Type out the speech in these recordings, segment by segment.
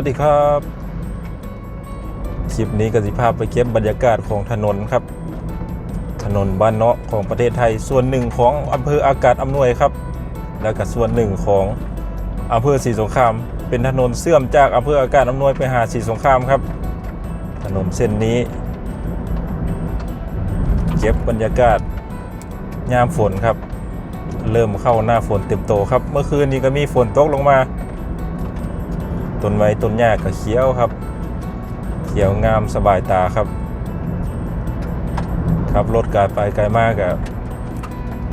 วัสดีครับ คลิปนี้ก็สิภาพไปเก็บบรรยากาศของถนนครับ ถนนบ้านเนาะของประเทศไทยส่วนหนึ่งของอำเภออากาศอำนวยครับ แล้วก็ส่วนหนึ่งของอำเภอศรีสงคราม เป็นถนนเชื่อมจากอำเภออากาศอำนวยไปหาศรีสงครามครับ ถนนเส้นนี้ เก็บบรรยากาศยามฝนครับ เริ่มเข้าหน้าฝนเต็มโตครับ เมื่อคืนนี้ก็มีฝนตกลงมา ต้นไม้ต้นหญ้าก็เขียวครับ เขียวงามสบายตาครับขับรถกายไปไกลมากอะ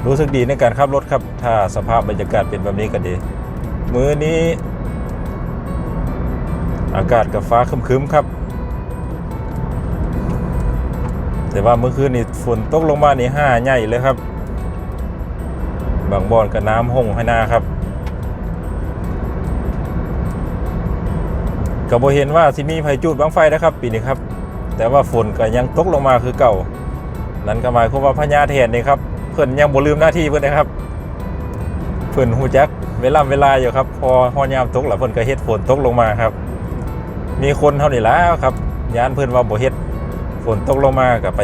รู้สึกดีในการขับรถครับ ถ้าสภาพบรรยากาศเป็นแบบนี้ก็ดี มื้อนี้ อากาศกับฟ้าคึมๆครับ แต่ว่าเมื่อคืนนี่ฝนตกลงมานี่ห้าใหญ่เลยครับ บางบอนกับน้ำห้องให้หน้าครับ ก็บ่เห็นว่าสิมีไผจูดบังไฟนะครับ ปีนี้ครับ แต่ว่าฝนก็ยังตกลงมาคือเก่า นั่นก็หมายความว่าพญาแทนนี่ครับเพิ่นยังบ่ลืมหน้าที่เพิ่นนะครับ เพิ่นฮู้จักเวลาเวลาอยู่ครับ พอฮอยามตกแล้วเพิ่นก็เฮ็ดฝนตกลงมาครับ มีคนเท่านี้แล้วครับยานเพิ่นว่าบ่เฮ็ดฝนตกลงมาก็ไป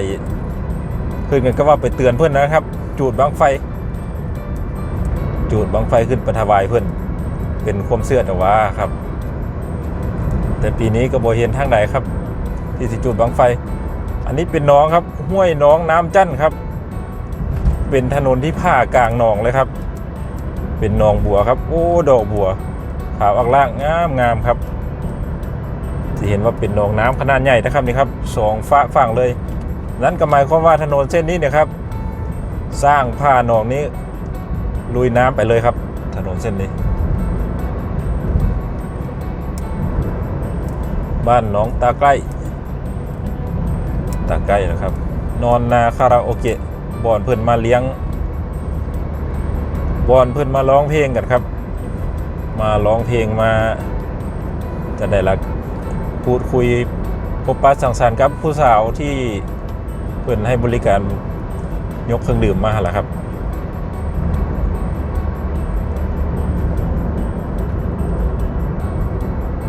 เพิ่นก็ว่าไปเตือนเพิ่นนะครับ จูดบังไฟ จูดบังไฟขึ้นประถวายเพิ่นเป็นความเชื่อแต่ว่าครับ แต่ปีนี้ก็บ่เห็นทางใดครับ ที่สิจุดบังไฟ อันนี้เป็นน้องครับห้วยน้องน้ำจั่นครับ เป็นถนนที่ผ่ากลางหนองเลยครับ เป็นหนองบัวครับ โอ้ดอกบัวขาวอักล่างงามงามครับที่เห็นว่าเป็นหนองน้ำขนาดใหญ่นะครับนี่ครับสองฝาฝั่งเลย นั่นก็หมายความว่าถนนเส้นนี้เนะครับ สร้างผ่าหนองนี้ลุยน้ำไปเลยครับ ถนนเส้นนี้ บ้านน้องตาใกล้ ตาใกล้นะครับ นอนนาคาราโอเกะบอนเพื่อนมาเลี้ยงบอนเพื่อนมาร้องเพลงกันครับ มาร้องเพลงมา จะได้ละพูดคุยพบปะสังสรรค์กับผู้สาวที่เพื่อนให้บริการยกเครื่องดื่มมาแหละครับ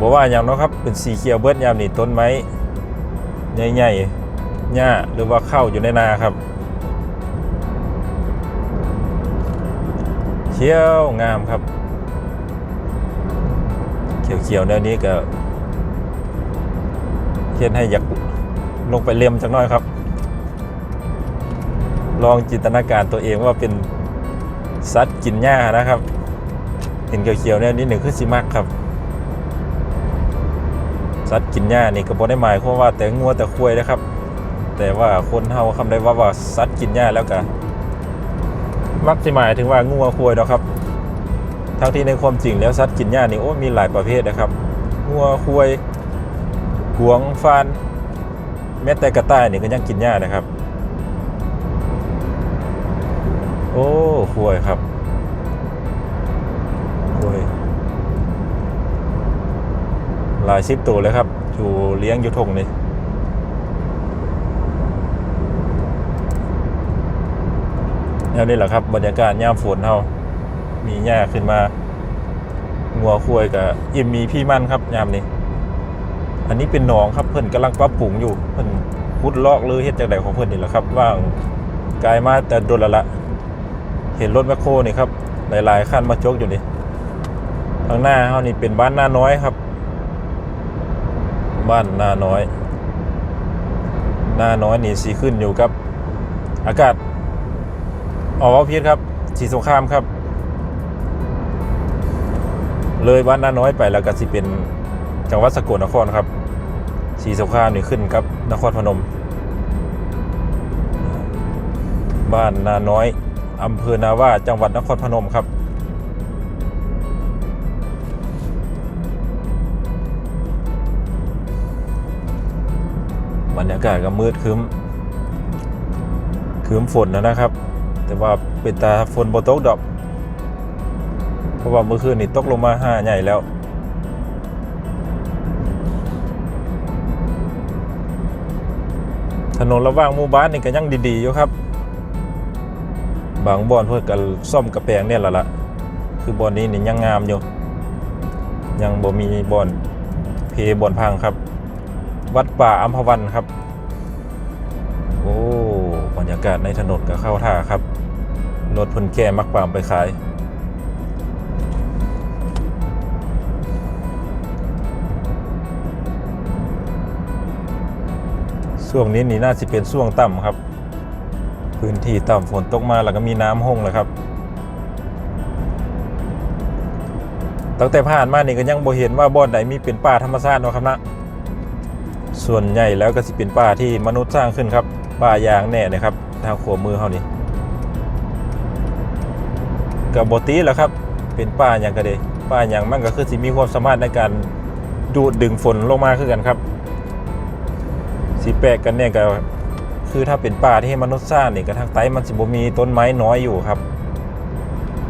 บอกว่าอย่างเนาะครับเป็นสีเขียวเบิดยามนี่ต้นไม้ใหญ่ๆหญ้าหรือว่าเข้าอยู่ในนาครับเขียวงามครับ เขียวๆแนวนี้ก็เขียนให้อยากลงไปเลียมจักหน่อยครับ ลองจินตนาการตัวเองว่าเป็นสัตว์กินหญ้านะครับเห็นเขียวๆแนวนี้หนึ่งคือสิมักครับ สัตว์กินหญ้านี่ก็บ่ได้หมายความว่าแต่งัวแต่ควายนะครับ แต่ว่าคนเฮาคำได้ว่าว่าสัตว์กินหญ้าแล้วก็มักจะหมายถึงว่างัวควายเนาะครับทั้งที่ในความจริงแล้วสัตว์กินหญ้านี่โอ้มีหลายประเภทนะครับงัวควายกวงฟานแม้แต่กระต่ายนี่ก็ยังกินหญ้านะครับ โอ้ควายครับ ลายสิบตัวเลยครับ อยู่เลี้ยงอยู่ทงนี่แล้วนี่แหละครับบรรยากาศยามฝนเฮามีหญ้าขึ้นมางัวควายกับอิ่มมีพี่มั่นครับยามนี้ อันนี้เป็นหนองครับเพิ่อนกำลังปรับปรุงอยู่เพิ่อนขุดลอกหรือเฮ็ดจากใดของเพิ่อนนี่แหละครับว่างกายมาแต่โดนละละ เห็นรถแมคโครนี่ครับหลายๆคันมาจกอยู่นี่ทางหน้าเฮานี่เป็นบ้านหน้าน้อยครับ บ้านนาน้อย นาน้อยนี่สีขึ้นอยู่กับ อากาศออกพิษครับสีสงครามครับ เลยบ้านนาน้อยไปแล้วก็สิเป็นจังหวัดสกลนครครับสีสงครามนี่ขึ้นกับนครพนม บ้านนาน้อยอำเภอนาว่าจังหวัดนครพนมครับ รรยากาศก็มืดครึมครึมฝนนะนะครับ แต่ว่าเป็นตาฝนบตกดอกเพราะว่าเมื่อคืนนี่ตกลงมาห้าใหญ่แล้วถนนระหว่างหมู่บ้านนี่ก็ยังดีๆอยู่ครับ บางบอนเพื่อกันซ่อมกระแปลงเนี่ยแหละละคือบอนนี้นี่ยังงามอยู่ ยังบ่มีบอนเพบอนพังครับ วัดป่าอัมพวันครับ โอ้บรรยากาศในถนนก็เข้าท่าครับรถพนแก่มักปามไปขาย ช่วงนี้นี่น่าจะเป็นช่วงต่ำครับ พื้นที่ต่ำฝนตกมาแล้วก็มีน้ำห้งเลยครับตั้งแต่ผ่านมานี่ก็ยังบ่เห็นว่าบ่อนใดมีเป็นป่าธรรมชาติเนาะครับนะ ส่วนใหญ่แล้วก็สิเป็นป่าที่มนุษย์สร้างขึ้นครับป่ายางแน่เลยครับ ทางขวามือเขานี่กับบตีแล้วครับ เป็นป่าอย่างกระเดป่าอย่างมันก็คือสิมีความสามารถในการดูดดึงฝนลงมาคือกันครับ สีแปลกกันเนี่ยก็คือถ้าเป็นป่าที่มนุษย์สร้างนี่ก็ทางใต้มันสิบมีต้นไม้น้อยอยู่ครับ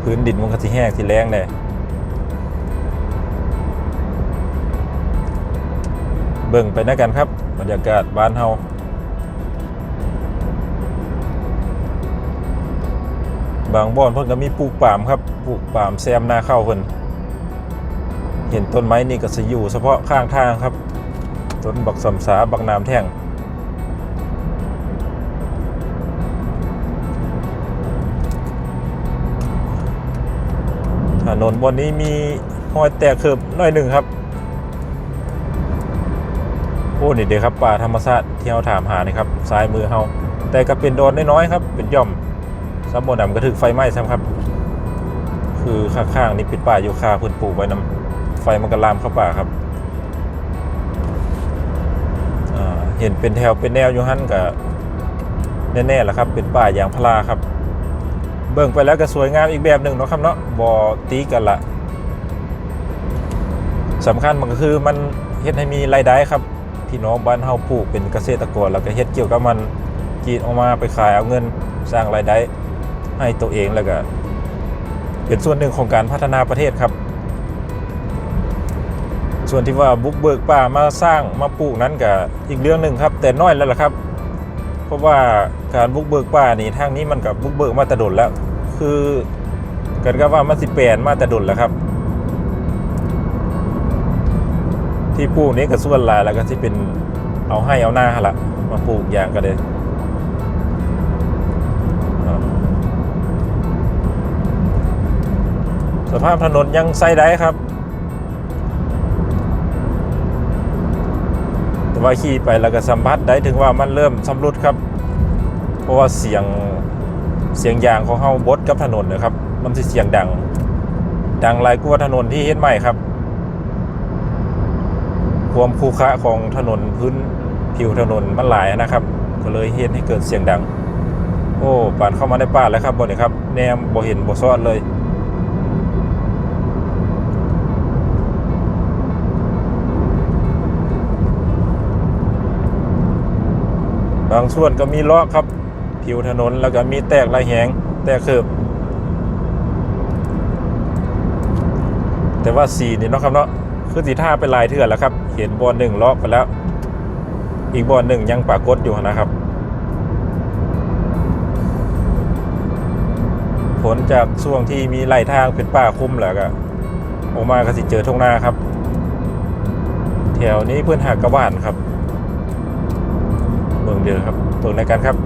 พื้นดินมันก็สิแห้งสิแรงแน่ เบิ่งไปนะกันครับ บรรยากาศบ้านเฮาบางบ่อนเพิ่นก็มีปลูกปามครับปลูกปามแซมนาข้าวเพิ่นเห็นต้นไม้นี่ก็สิอยู่เฉพาะข้างทางครับ ต้นบักสำสาบักน้ำแท่งถนนบนนี้มีห้อยแตกเคิบหน่อยหนึ่งครับ อ้นี่เด็ครับป่าธรรมชาติที่เราถามหานี่ครับซ้ายมือเฮาแต่ก็เป็นโดนน้อยๆครับเป็นย่อมซับบนดำก็ถึกไฟไหม้ซ้ำครับ คือข้างๆนี่ป็นป่าโยคาพื้นปลูกไว้น้ำไฟมันก็ลามเข้าป่าครับเห็นเป็นแถวเป็นแนวอยู่หันกับแน่ๆแหละครับ เป็นป่ายางพาราครับ เบิ่งไปแล้วก็สวยงามอีกแบบหนึ่งเนาะครับเนาะบอตีกันละสำคัญมันก็คือมันเฮ็ดให้มีรายได้ครับ พี่น้องบ้านเฮาปลูกเป็นเกษตรกรแล้วก็เฮ็ดเกี่ยวกับมันกีดออกมาไปขายเอาเงินสร้างรายได้ให้ตัวเองแล้วก็เป็นส่วนหนึ่งของการพัฒนาประเทศครับ ส่วนที่ว่าบุกเบิกป่ามาสร้างมาปลูกนั้นก็อีกเรื่องหนึ่งครับ แต่น้อยแล้วล่ะครับ เพราะว่าการบุกเบิกป่านี่ทางนี้มันกับบุกเบิกมาแต่ดนแล้ว คือกันก็ว่ามันสิแปลนมาแต่ดนแล้วครับ ที่ปลูกนี้ก็ส่วนหลายแล้วก็ที่เป็นเอาให้เอาหน้าละมาปลูกยางก็เลยสภาพถนนยังใส่ได้ครับ แต่ว่าขี่ไปแล้วก็สัมผัสได้ถึงว่ามันเริ่มสำรุดครับ เพราะว่าเสียงเสียงยางของเฮาบดกับถนนนะครับ มันสิเสียงดัง ดังลายกว่าถนนที่เฮ็ดใหม่ครับ ความคูคะของถนนพื้นผิวถนนมันหลายนะครับ ก็เลยเฮ็ดให้เกิดเสียงดัง โอ้ปานเข้ามาในป่าแล้วครับบนนี้ครับแนมบ่เห็นบ่ซอดเลยบางส่วนก็มีเลาะครับ ผิวถนนแล้วก็มีแตกลายแหง แตกเคืบแต่ว่าสีนี่เนาะครับเนาะ คือสีท่าเป็นลายเถื่อนแล้วครับ เห็นบอลหนึ่งเลาะไปแล้ว อีกบอลหนึ่งยังปรากฏอยู่นะครับ ผลจากช่วงที่มีไหลทางเป็นป่าคุ้มแล้วก็ออกมาก็สิเจอทงนาครับ แถวนี้เพื่อนหากกระว่านครับเบิ่งเดียวครับเบิ่งในกันครับ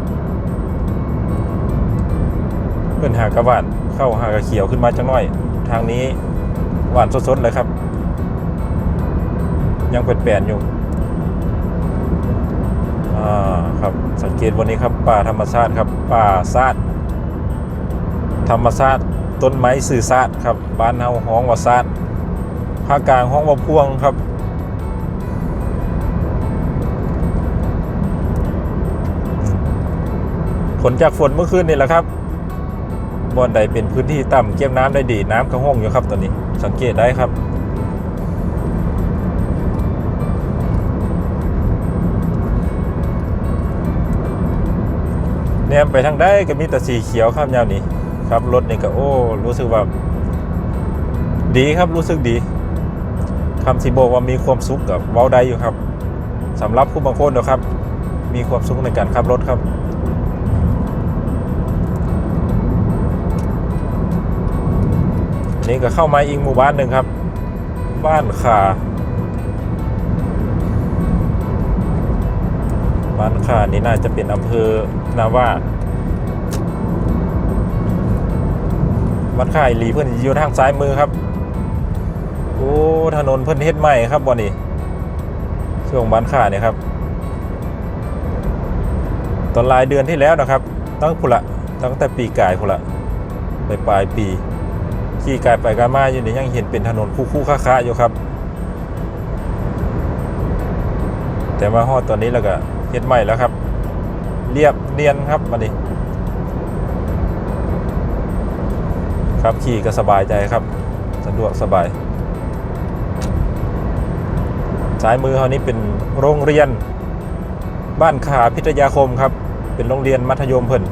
เพื่อนหากระหว่านเข้าหากระเขียวขึ้นมาจังหน้อย ทางนี้หวานสดๆเลยครับ ยังเป็นแปลนอยู่อ่าครับสังเกตวันนี้ครับป่าธรรมชาติครับป่าซาดธรรมชาติต้นไม้สื่อซาดครับบ้านเฮาห้องว่าซาดภาคกลางห้องว่าพวงครับผลจากฝนเมื่อคืนนี่แหละครับบ่อนใดเป็นพื้นที่ต่ำเก็บน้ำได้ดีน้ำกระห้องอยู่ครับตอนนี้ สังเกตได้ครับ แนมไปทางได้ก็มีแต่สีเขียวข้ามยาวนี้ครับรถนี่ก็โอ้รู้สึกว่าดีครับรู้สึกดีคำสิบอกว่ามีความสุขกับเว้าได้อยู่ครับสำหรับผู้บางคนนะครับ มีความสุขในการขับรถครับนี่ก็เข้ามาอีกหมู่บ้านหนึ่งครับ บ้านขา บ้านค่านี่น่าจะเป็นอำเภอนาว่าบ้านค่าอีหลีเพื่อนอยู่ทางซ้ายมือครับ โอ้ถนนเพิ่อนเฮ็ดใหม่ครับวันนี้ช่วงบ้านค่าเนี่ยครับ ตอนรายเดือนที่แล้วนะครับ ตั้งพุละตั้งแต่ปีกายพุละไปปลายปีขี่กายไปกายมาอยู่นี่ยังเห็นเป็นถนนคู่ๆค้าๆอยู่ครับ แต่มาฮอดตอนนี้แล้วก็ เฮ็ดใหม่แล้วครับ เรียบเนียนครับมาดิครับขี่ก็สบายใจครับ สะดวกสบายซ้ายมือเขานี้เป็นโรงเรียน บ้านขาพิทยาคมครับ เป็นโรงเรียนมัธยมเพิ่น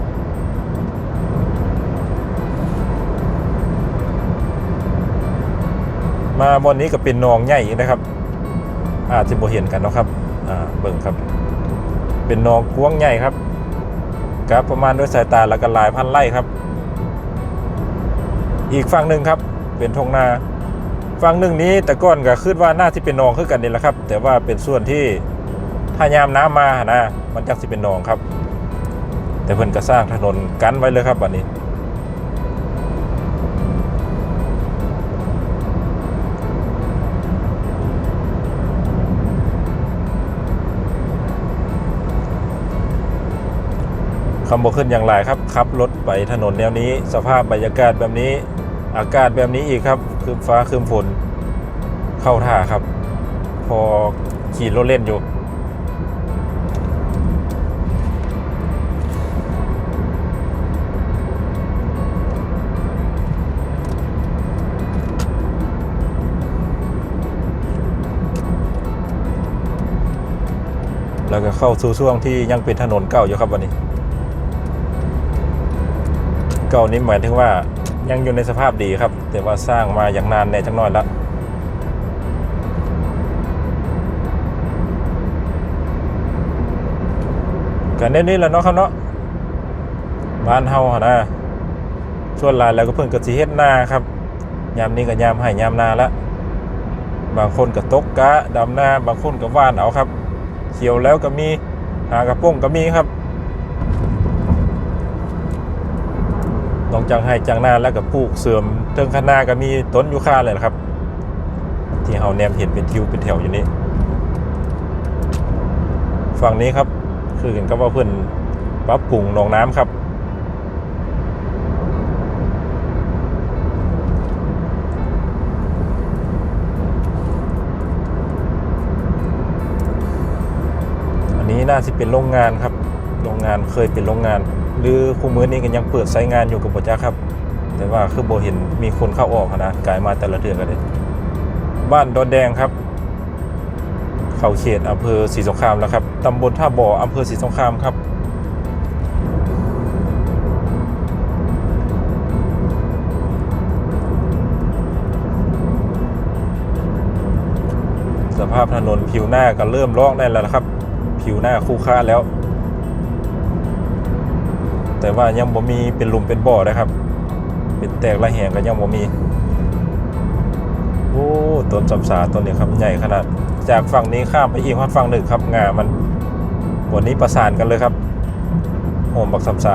มาบนนี้ก็เป็นหนองใหญ่นะครับ อาจจะบ่เห็นกันเนาะครับ อ่า เบิ่งครับ เป็นหนองกว้างใหญ่ครับกับประมาณด้วยสายตาแล้วก็หลายพันไร่ครับ อีกฝั่งหนึ่งครับ เป็นทงนาฝั่งหนึ่งนี้แต่ก่อนก็คิดว่าน่าที่เป็นหนองคือกันนี่แหละครับ แต่ว่าเป็นส่วนที่ถ้ายามน้ำมานะมันจักสิเป็นหนองครับ แต่เพิ่นก็สร้างถนนกั้นไว้เลยครับวันนี้ำบกขึ้นอย่างไรครับขับรถไปถนนแนวนี้ สภาพบรรยากาศแบบนี้ อากาศแบบนี้อีกครับคืมฟ้าคืมฝนเข้าท่าครับ พอขี่รถเล่นอยู่แล้วก็เข้าสู่ช่วงที่ยังเป็นถนนเก่าอยู่ครับวันนี้ เก่านี้หมายถึงว่ายังอยู่ในสภาพดีครับ แต่ว่าสร้างมาอย่างนานในจังน้อยแล้วกันเน้นนี้แหละเนาะครับเนาะบ้านเฮาหนนะส่วนหลายแล้วก็เพิ่งกระสีเฮ็ดนาครับยามนี้ก็ยามให้ยามนาละบางคนก็ตกกะดำนาบางคนก็ว่านเอาครับเขียวแล้วก็มีหากระโป้งก็มีครับ นอกจากให้จังหน้าแล้วก็ปลูกเสริมเทิงข้างหน้าก็มีต้นยูคาเลยนะครับ ที่เฮาแนมเห็นเป็นทิวเป็นแถวอยู่นี้ฝั่งนี้ครับ คือเห็นก็ว่าเพื่อนปรับปรุงหนองน้ำครับ อันนี้น่าจะเป็นโรงงานครับ โรงงานเคยเป็นโรงงาน หรือคู่มือนี้ก็ยังเปิดใช้งานอยู่กับปจ้าครับ แต่ว่าคือโบเห็นมีคนเข้าออกนะกลายมาแต่ละเดือนกันเลยบ้านดอนแดงครับ เข้าเขตอำเภอศรีสงครามแล้วครับตำบลท่าบ่ออำเภอศรีสงครามครับสภาพถนนผิวหน้าก็เริ่มลอกได้แล้วนะครับ ผิวหน้าคู่ค่าแล้ว แต่ว่ายังบ่มีเป็นหลุมเป็นบ่อนะครับ เป็นแตกระแหงก็ยังบ่มี โอ้ต้นสับสาต้นนี้ครับใหญ่ขนาด จากฝั่งนี้ข้ามไปอีกฝั่งฝั่งหนึ่งครับงามันวันนี้ประสานกันเลยครับโหมบักสับสา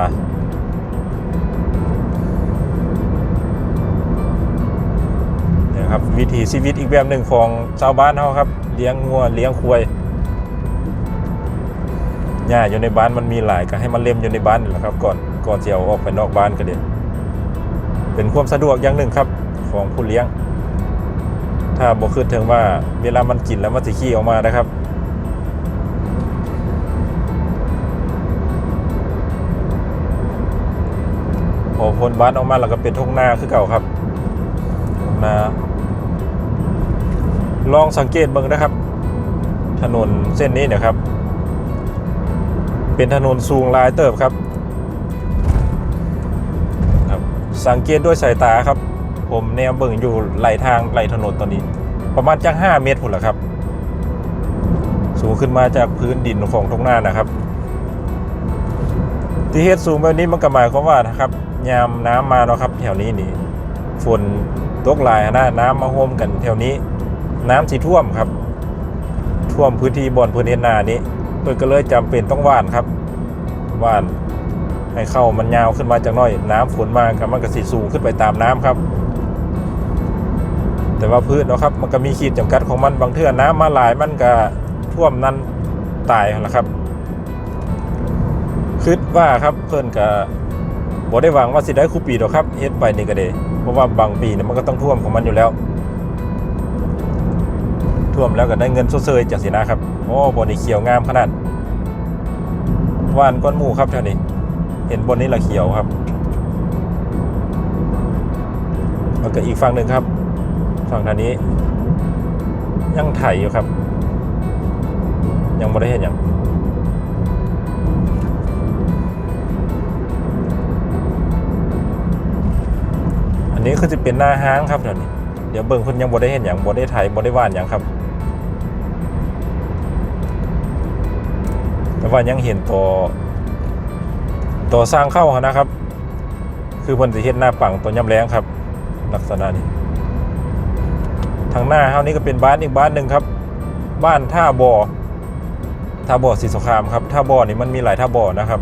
เนี่ยครับวิถีชีวิตอีกแบบหนึ่งของชาวบ้านเขาครับ เลี้ยงงัวเลี้ยงควาย หญ้าอยู่ในบ้านมันมีหลายก็ให้มันเล็มอยู่ในบ้านนี่แหละครับ ก่อนก่อนจะเอาออกไปนอกบ้านก็เด็เป็นความสะดวกอย่างหนึ่งครับของผู้เลี้ยง ถ้าบอกขึ้นถึงว่าเวลามันกินแล้วมันจะขี้ออกมานะครับพอพ้นบ้านออกมาแล้วก็เป็นทุ่งนาคือเก่าครับทุ่งนาลองสังเกตเบิ่งนะครับ ถนนเส้นนี้เนี่ยครับ เป็นถนนสูงลายเติบครับครับ สังเกตด้วยสายตาครับ ผมแนวเบิ่งอยู่ไหลทางไหลถนนตอนนี้ ประมาณจัก5เมตรพุ่นละครับ สูงขึ้นมาจากพื้นดินของทุ่งนานะครับ ที่เฮ็ดสูงแบบนี้มันก็หมายความว่านะครับยามน้ำมาเนาะครับ แถวนี้นี่ฝนตกหลายนะน้ำมาโฮมกันแถวนี้ น้ำสิท่วมครับ ท่วมพื้นที่บ่อนพื้นเอ็นนานี้ เพิ่นก็เลยจำเป็นต้องว่านครับว่านให้เข้ามันยาวขึ้นมาจากน้อย น้ำฝนมากับมันก็สิสูงขึ้นไปตามน้ำครับ แต่ว่าพืชเนาะครับ มันก็มีขีดจำกัดของมันบางเทื่อน้ำมาหลายมันก็ท่วมนั้นตายแล้วครับคิดว่าครับเพิ่อนก็บ่ได้หวังว่าสิได้คูปีดอกครับเฮ็ดไปนี่ก็เด้เพราะว่าบางปีเนี่ยมันก็ต้องท่วมของมันอยู่แล้ว ท่วมแล้วก็ได้เงินเซยจากสินะครับโอ้บ่นี่เขียวงามขนาดว่านก้อนหมูครับเท่านี้ เห็นบนนี้ละเขียวครับแล้วก็อีกฝั่งหนึ่งครับ ฝั่งทางนี้ ยังไถอยู่ครับ ยังไม่ได้เห็นย่างอันนี้คือจะเป็นหน้าห้างครับเดี๋ยวนี้เดี๋ยวเบิ่งคนยังบ่ได้เห็นอย่างบ่ได้ไถบ่ได้ว่านอย่างครับ แต่ว่ายังเห็นตัวตัวสร้างเข้านะครับ คือเพิ่นสิเฮ็ดหน้าปังตัวย่ำแรงครับ ลักษณะนี้ ทางหน้าเฮานี่ก็เป็นบ้านอีกบ้านหนึ่งครับ บ้านท่าบ่อท่าบ่อศรีสงครามครับท่าบ่อนี่มันมีหลายท่าบ่อนะครับ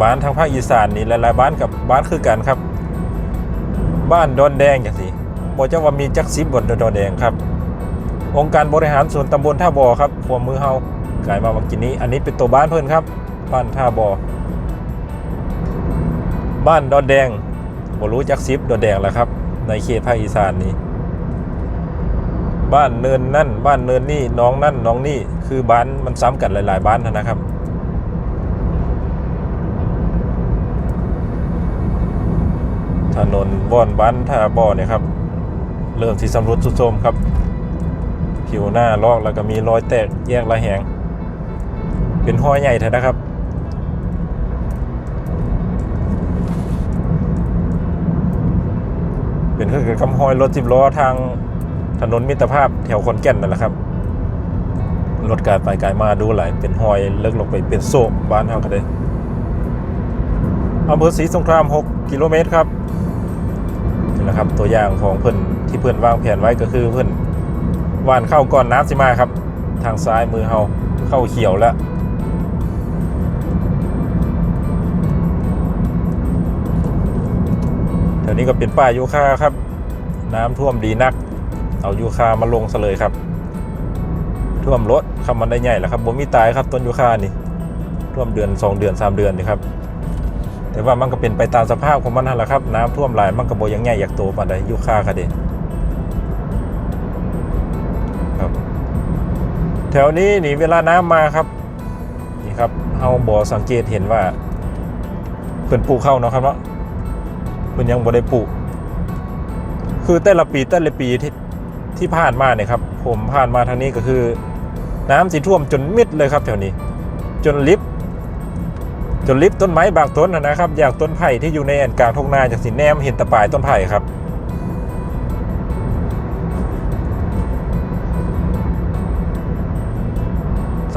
บ้านทางภาคอีสานนี่หลายๆบ้านกับบ้านคือกันครับ บ้านดอนแดงจังซี่บ่จะว่ามีจักซิบบนดอนแดงครับ องค์การบริหารส่วนตำบลท่าบ่อครับขวมือเฮากลายมาเมื่อกี้นี้ อันนี้เป็นตัวบ้านเพิ่อนครับ บ้านท่าบ่อบ้านดอนแดงบ่รู้จักซิบดอนแดงแล้วครับ ในเขตภาคอีสานนี้ บ้านเนินนั่น บ้านเนินนี่น้องนั่นน้องนี่คือบ้านมันซ้ำกันหลาย ๆ บ้านนะครับถนนบ่อนบ้านท่าบ่อเนี่ยครับ เริ่มที่สำรุดสุดโทมครับ ผิวหน้าลอกแล้วก็มีรอยแตกแยกระแหง เป็นห้อยใหญ่เถอะนะครับเป็นคือกับห้อยรถสิบล้อทางถนนมิตรภาพแถวคอนแก่นนั่นแหละครับรถกายไปกายมาดูหลายเป็นห้อยเลิกลงไปเป็นโซ่บ้านเฮาก็ได้อำเภอศรีสงคราม 6 กิโลเมตรครับนี่แหละครับตัวอย่างของเพื่อนที่เพื่อนวางแผนไว้ก็คือเพื่อน หว่านเข้าก่อนน้ำสิมาครับ ทางซ้ายมือเฮาเข้าเขียวแล้วแถวนี้ก็เป็นป่ายูคาครับ น้ำท่วมดีนัก เอายูคามาลงซะเลยครับ ท่วมรถคำมันได้ใหญ่แล้วครับบ่มีตายครับต้นยูคานี่ ท่วมเดือน2เดือน3เดือนนี่ครับแต่ว่ามันก็เป็นไปตามสภาพของมันนั่นแหละครับ น้ำท่วมหลายมันก็บ่ยังใหญ่อยากโตปานใดยูคาคาเด แถวนี้นี่เวลาน้ำมาครับนี่ครับเฮาบ่สังเกตเห็นว่าเพิ่นปลูกเข้าวเนาะครับเนาะมันยังบ่ได้ปลูก คือแต่ละปีแต่ละปีที่ที่ผ่านมาเนี่ยครับ ผมผ่านมาทางนี้ก็คือ น้ำสีท่วมจนมิดเลยครับแถวนี้ จนลิฟจนลิฟต้นไม้บางต้นนะนะครับ อย่างต้นไผ่ที่อยู่ในแอ่นกลางทุ่งนาจากสีแนมเห็นแตะปลายต้นไผ่ครับ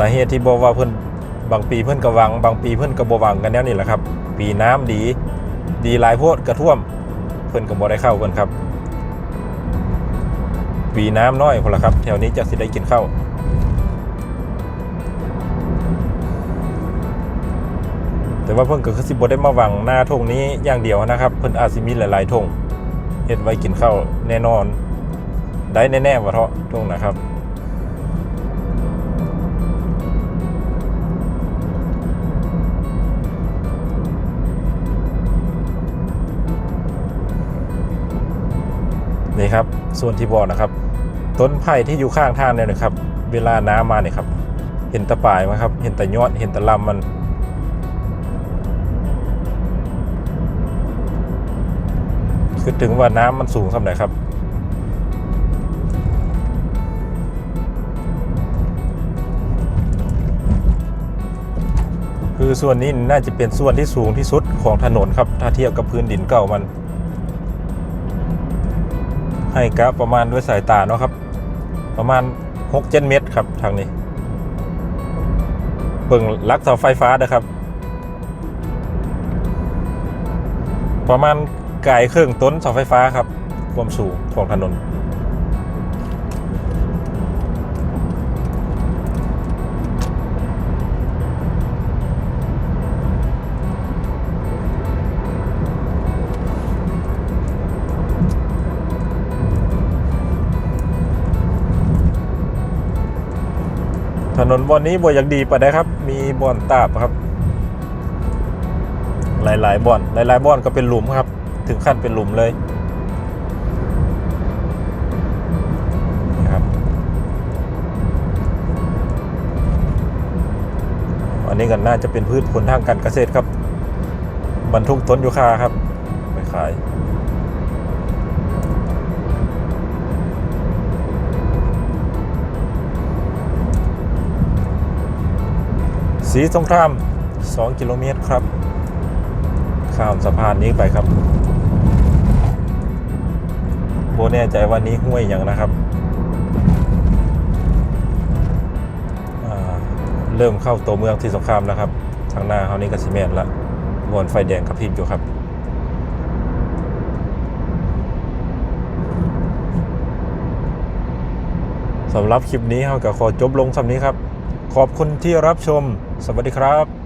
าเหตุที่บอกว่าเพิ่อนบางปีเพิ่อนกระวัง บางปีเพิ่อนกระบวังกันแนวนี้แหละครับ ปีน้ำดี ดีหลายโพดกระท่วม เพิ่อนก็บ่ได้เข้าเพิ่นครับ ปีน้ำน้อยคนละครับ แถวนี้จะสิได้กินข้าวแต่ว่าเพิ่นก็คือสิบ่ได้มาหวังหน้าทงนี้อย่างเดียวนะครับ เพิ่นอาจสิมีหลายๆทงเฮ็ดไว้กินข้าวแน่นอน ได้แน่ๆว่าเถาะทงนะครับ ครับ ส่วนที่บอกนะครับ ต้นไผ่ที่อยู่ข้างทางเนี่ยนะครับ เวลาน้ำมาเนี่ยครับ เห็นตะปลายไหมครับ เห็นแต่ยอด เห็นแต่ลำมัน คือถึงว่าน้ำมันสูงสำไหนครับคือส่วนนี้น่าจะเป็นส่วนที่สูงที่สุดของถนนครับ ถ้าเทียบกับพื้นดินเก่ามัน ให้กราฟประมาณด้วยสายตาเนาะครับ ประมาณ6เจนเมตรครับทางนี้เบิ่งลักเสาไฟฟ้านะครับ ประมาณกายเครื่องต้นเสาไฟฟ้าครับ ความสูงของถนน นนบอนนี้บ่อยากดีปะได้ครับ มีบ่อนตาบครับ หลายๆบ่อน หลายๆบ่อนก็เป็นหลุมครับ ถึงขั้นเป็นหลุมเลยครับอันนี้กันน่าจะเป็นพืชผลทางการเกษตรครับ บรรทุกต้นยูคาครับไปขาย สีสงคราม 2 กิโลเมตรครับ ข้ามสะพานนี้ไปครับโบแน่ใจว่านี้ห้วยอย่างนะครับ เริ่มเข้าตัวเมืองที่สงครามแล้วครับ ทางหน้าเขานี่ก็ซีเมนต์ละบอนไฟแดงกระพริบอยู่ครับสำหรับคลิปนี้เราก็ขอจบลงสำนี้ครับ ขอบคุณที่รับชม สวัสดีครับ